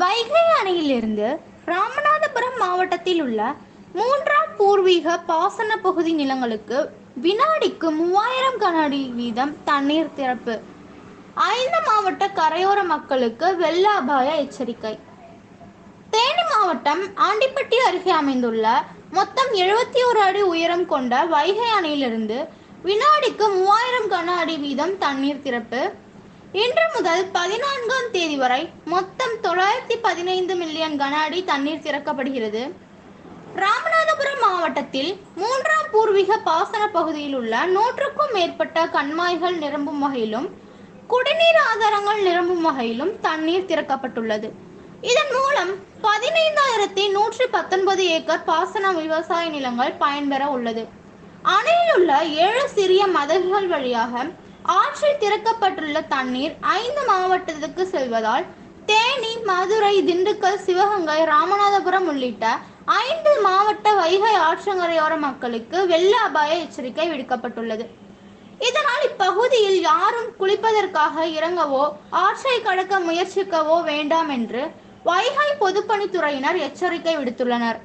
வைகை அணையிலிருந்து ராமநாதபுரம் மாவட்டத்தில் உள்ள மூன்றாம் பூர்வீக பாசன பகுதி நிலங்களுக்கு வினாடிக்கு மூவாயிரம் கன அடி வீதம் தண்ணீர் திறப்பு. ஐந்து மாவட்ட கரையோர மக்களுக்கு வெள்ள அபாய எச்சரிக்கை. தேனி மாவட்டம் ஆண்டிப்பட்டி அருகே அமைந்துள்ள மொத்தம் எழுபத்தி ஒரு அடி உயரம் கொண்ட வைகை அணையிலிருந்து வினாடிக்கு மூவாயிரம் கன அடி வீதம் தண்ணீர் திறப்பு. இன்று முதல் பதினான்காம் தேதி வரை மொத்தம் தொள்ளாயிரத்தி பதினைந்து மில்லியன் கன அடி தண்ணீர் திறக்கப்படுகிறது. ராமநாதபுரம் மாவட்டத்தில் மூன்றாம் பூர்வீக பாசன பகுதியில் உள்ள நூற்றுக்கும் மேற்பட்ட கண்மாய்கள் நிரம்பும் வகையிலும் குடிநீர் ஆதாரங்கள் நிரம்பும் வகையிலும் தண்ணீர் திறக்கப்பட்டுள்ளது. இதன் மூலம் பதினைந்தாயிரத்தி நூற்றி பத்தொன்பது ஏக்கர் பாசன விவசாய நிலங்கள் பயன்பெற உள்ளது. அணையில் உள்ள ஏழு சிறிய மதகுகள் வழியாக ஆற்றில் திறக்கப்பட்டுள்ள தண்ணீர் ஐந்து மாவட்டத்துக்கு செல்வதால் தேனி மதுரை திண்டுக்கல் சிவகங்கை ராமநாதபுரம் உள்ளிட்ட ஐந்து மாவட்ட வைகை ஆற்றங்கரையோர மக்களுக்கு வெள்ள அபாய எச்சரிக்கை விடுக்கப்பட்டுள்ளது. இதனால் இப்பகுதியில் யாரும் குளிப்பதற்காக இறங்கவோ ஆற்றை கடக்க முயற்சிக்கவோ வேண்டாம் என்று வைகை பொதுப்பணித்துறையினர் எச்சரிக்கை விடுத்துள்ளனர்.